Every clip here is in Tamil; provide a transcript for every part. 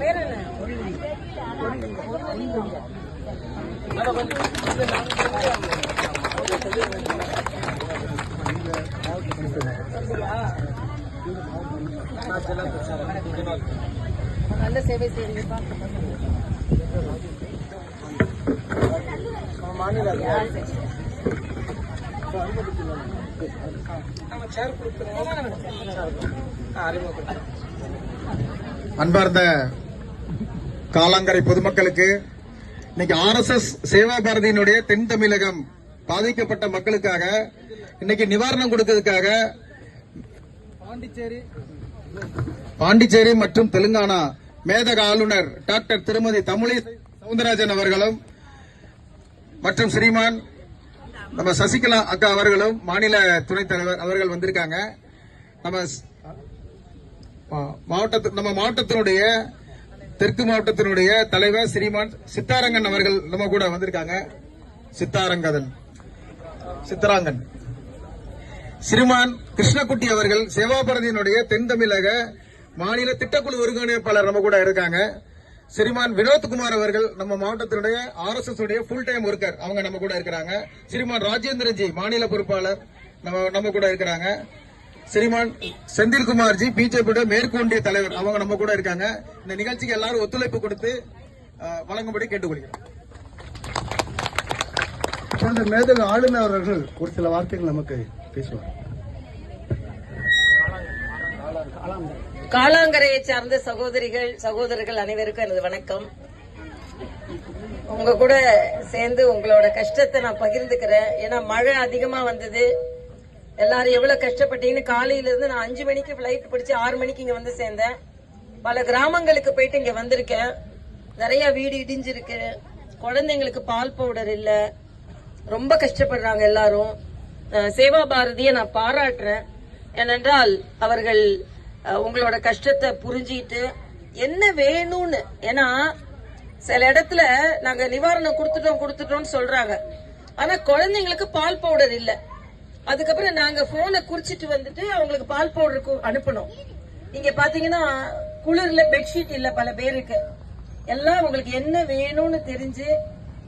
பேர் என்ன நல்ல சேவை செய்றீங்கப்பா அன்பார்ந்த காலாங்கரை பொதுமக்களுக்கு இன்னைக்கு ஆர்எஸ்எஸ் சேவா பாரதியினுடைய தென் தமிழகம் பாதிக்கப்பட்ட மக்களுக்காக இன்னைக்கு நிவாரணம் கொடுக்கறதுக்காக பாண்டிச்சேரி. பாண்டிச்சேரி மற்றும் தெலுங்கானா மேதக ஆளுநர் டாக்டர் திருமதி தமிழி சவுந்தரராஜன் அவர்களும் மற்றும் ஸ்ரீமான் நம்ம சசிகலா அக்கா அவர்களும் மாநில துணைத் தலைவர் அவர்கள் வந்திருக்காங்க. நம்ம மா- மாவட்டத்து நம்ம மாவட்டத்தினுடைய தெற்கு மாவட்டத்தினுடைய தலைவர் ஸ்ரீமான் சித்தாரங்கன் அவர்கள் நம்ம கூட வந்திருக்காங்க. சித்தாரங்கதன். சித்தராங்கன். ஸ்ரீமான் கிருஷ்ணகுட்டி அவர்கள் சேவாபாரதியினுடைய தென் தமிழக மாநில திட்டக்குழு ஒருங்கிணைப்பாளர் நம்ம கூட இருக்காங்க. ஸ்ரீமான் வினோத்குமார் அவர்கள் நம்ம மாவட்டத்தினுடைய ஆர் எஸ் எஸ் உடைய ஃபுல் டைம் ஒர்க்கர் அவங்க நம்ம கூட இருக்கிறாங்க. ஸ்ரீமான் ராஜேந்திரஜி மாநில பொறுப்பாளர் நம்ம நம்ம கூட இருக்கிறாங்க. ஸ்ரீமான் செந்தில்குமார்ஜி பிஜேபியோட மேற்கொண்டிய தலைவர் அவங்க நம்ம கூட இருக்காங்க. இந்த நிகழ்ச்சிக்கு எல்லாரும் ஒத்துழைப்பு கொடுத்து வழங்கும்படி கேட்டுக்கொள்கிறேன் மேதகு ஆளுநர் அவர்கள் ஒரு சில வார்த்தைகள் நமக்கு பேசுவார் காலாங்கரையை சார்ந்த சகோதரிகள் சகோதரர்கள் அனைவருக்கும் எனது வணக்கம். உங்க கூட சேர்ந்து உங்களோட கஷ்டத்தை நான் பகிர்ந்துக்கிறேன். ஏன்னா மழை அதிகமா வந்தது. எல்லாரும் எவ்வளவு கஷ்டப்பட்டீங்கன்னு காலையில இருந்து நான் அஞ்சு மணிக்கு பிளைட் பிடிச்சி ஆறு மணிக்கு இங்க வந்து சேர்ந்தேன். பல கிராமங்களுக்கு போயிட்டு இங்க வந்திருக்கேன். நிறைய வீடு இடிஞ்சிருக்கு. குழந்தைங்களுக்கு பால் பவுடர் இல்ல. ரொம்ப கஷ்டப்படுறாங்க எல்லாரும். சேவா பாரதியை நான் பாராட்டுறேன். ஏனென்றால் அவர்கள் உங்களோட கஷ்டத்தை புரிஞ்சிட்டு என்ன வேணும்னு ஏன்னா சில இடத்துல நாங்க நிவாரணம் கொடுத்துட்டோம் கொடுத்துட்டோம்னு சொல்றாங்க. ஆனா குழந்தைங்களுக்கு பால் பவுடர் இல்ல. அதுக்கப்புறம் நாங்க போனை குறிச்சிட்டு வந்துட்டு அவங்களுக்கு பால் பவுடருக்கு அனுப்பணும். நீங்க பாத்தீங்கன்னா குளிர்ல பெட்ஷீட் இல்ல பல பேருக்கு. எல்லாம் உங்களுக்கு என்ன வேணும்னு தெரிஞ்சு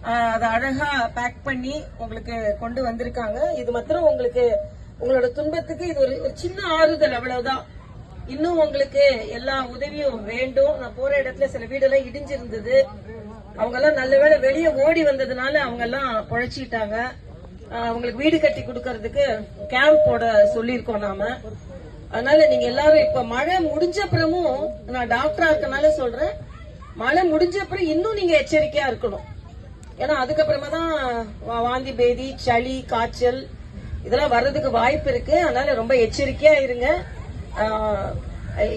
அதை அழகா பேக் பண்ணி உங்களுக்கு கொண்டு வந்திருக்காங்க. இது மாத்திரம் உங்களுக்கு உங்களோட துன்பத்துக்கு இது ஒரு ஒரு சின்ன ஆறுதல் அவ்வளவுதான். இன்னும் உங்களுக்கு எல்லா உதவியும் வேண்டும். நான் போற இடத்துல சில வீடெல்லாம் இடிஞ்சிருந்தது. அவங்க எல்லாம் நல்ல வேளை வெளியே ஓடி வந்ததுனால அவங்க எல்லாம் பொழைச்சிட்டாங்க அவங்களுக்கு வீடு கட்டி கொடுக்கறதுக்கு கேம்ப் போட சொல்லியிருக்கோம் நாம. அதனால நீங்க எல்லாரும் இப்ப மழை முடிஞ்ச அப்புறமும் நான் டாக்டரா இருக்கனால சொல்றேன். மழை முடிஞ்ச அப்புறம் இன்னும் நீங்க எச்சரிக்கையா இருக்கணும். ஏன்னா அதுக்கப்புறமா தான் வா- வாந்தி பேதி சளி காய்ச்சல் இதெல்லாம் வர்றதுக்கு வாய்ப்பு இருக்கு. அதனால ரொம்ப எச்சரிக்கையா இருங்க.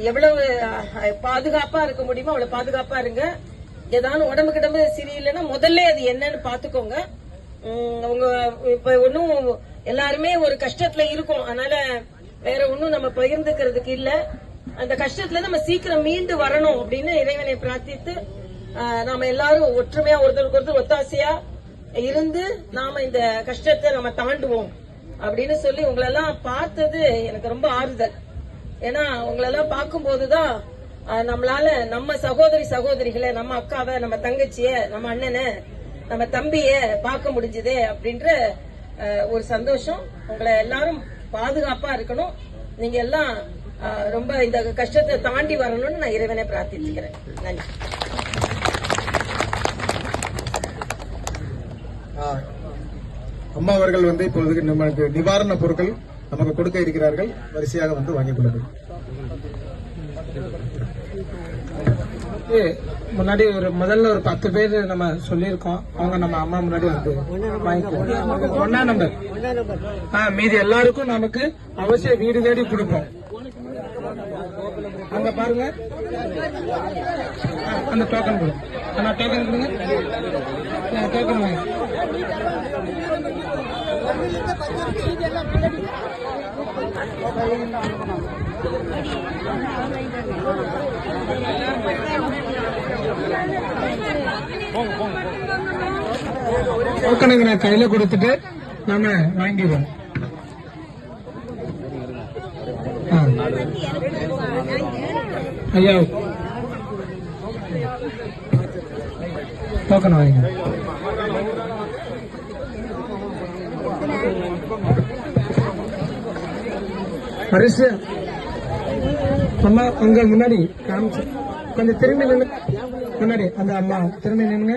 எவ்வளவு பாதுகாப்பா இருக்க முடியுமோ அவ்வளவு பாதுகாப்பா இருங்க. ஏதாவது உடம்பு கிடம்பு சரியில்லைன்னா முதல்ல அது என்னன்னு பாத்துக்கோங்க. உங்க இப்ப ஒன்னும் எல்லாருமே ஒரு கஷ்டத்துல இருக்கோம். அதனால வேற ஒன்னும் நம்ம பகிர்ந்துக்கிறதுக்கு இல்ல. அந்த கஷ்டத்துல நம்ம சீக்கிரம் மீண்டு வரணும் அப்படின்னு இறைவனை பிரார்த்தித்து நாம எல்லாரும் ஒற்றுமையா ஒருத்தருக்கு ஒருத்தர் ஒத்தாசையா இருந்து நாம இந்த கஷ்டத்தை நம்ம தாண்டுவோம் அப்படின்னு சொல்லி உங்களெல்லாம் பார்த்தது எனக்கு ரொம்ப ஆறுதல். ஏன்னா உங்களெல்லாம் பார்க்கும்போதுதான் ஆஹ், நம்மளால நம்ம சகோதரி சகோதரிகளை நம்ம அக்காவை நம்ம தங்கச்சிய நம்ம அண்ணனை நம்ம தம்பிய பார்க்க முடிஞ்சதே அப்படின்ற ஒரு சந்தோஷம். உங்களை எல்லாரும் பாதுகாப்பா இருக்கணும். நீங்க எல்லாம் ரொம்ப இந்த கஷ்டத்தை தாண்டி வரணும்னு நான் இறைவனை பிரார்த்திச்சுக்கிறேன். நன்றி. அம்மா அவர்கள் வந்து இப்பொழுது நமக்கு நிவாரண பொருட்கள் நமக்கு கொடுக்க இருக்கிறார்கள். வரிசையாக வந்து வாங்கிக் கொள்ளுங்கள். முன்னாடி ஒரு முதல்ல ஒரு பத்து பேர் நம்ம சொல்லியிருக்கோம். அவங்க நம்ம அம்மா முன்னாடி வந்து வாங்கிக்குவோம். ஒன்னா நம்பர். ஆ மீதி எல்லாருக்கும் நமக்கு அவசிய வீடு தேடி கொடுப்போம். அங்க பாருங்க. அந்த டோக்கன் கொடு அண்ணா டோக்கன் கொடுங்க. டோக்கன் வாங்க. டோக்கனுக்கு கையில கொடுத்துட்டு நாம வாங்கிடுவோம். ஆ. ஐயா. டோக்கன் வாங்க பரிசு. அம்மா அங்க முன்னாடி காமிச்சு. கொஞ்சம் திரும்பி நின்று முன்னாடி அந்த அம்மா திரும்பி நின்னுங்க